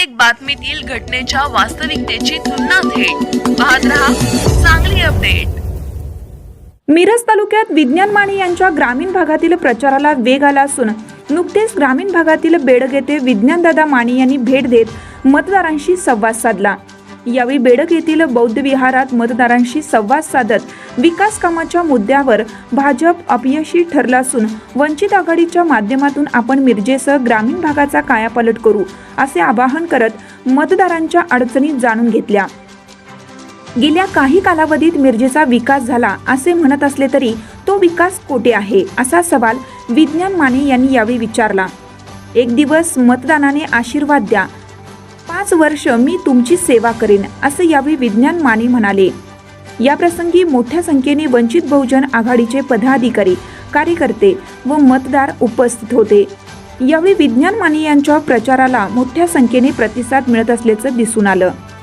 प्रत्येक बातमीतील घटनेच्या वास्तविकतेची तुलना थेट. पाहत रहा चांगली अपडेट मिरज तालुक्यात विज्ञान माने यांच्या ग्रामीण भागातील प्रचाराला वेग आला असून नुकतेच ग्रामीण भागातील बेडग येथे विज्ञानदादा माने यांनी भेट देत मतदारांशी संवाद साधला. यावेळी बेडक येथील बौद्ध विहारात मतदारांशी संवाद साधत विकास कामाच्या मुद्द्यावर भाजप अपयशी ठरला असून वंचित आघाडीच्या माध्यमातून आपण मिरजेसह ग्रामीण भागाचा कायापालट करू असे आवाहन करत मतदारांच्या अडचणी जाणून घेतल्या. गेल्या काही कालावधीत मिरजेचा विकास झाला असे म्हणत असले तरी तो विकास कोठे आहे असा सवाल विज्ञान माने यांनी यावेळी विचारला. एक दिवस मतदानाने आशीर्वाद द्या पाच वर्ष मी तुमची सेवा करेन असे यावेळी विज्ञान माने म्हणाले. याप्रसंगी मोठ्या संख्येने वंचित बहुजन आघाडीचे पदाधिकारी कार्यकर्ते व मतदार उपस्थित होते. यावेळी विज्ञान माने यांच्या प्रचाराला मोठ्या संख्येने प्रतिसाद मिळत असल्याचं दिसून आलं.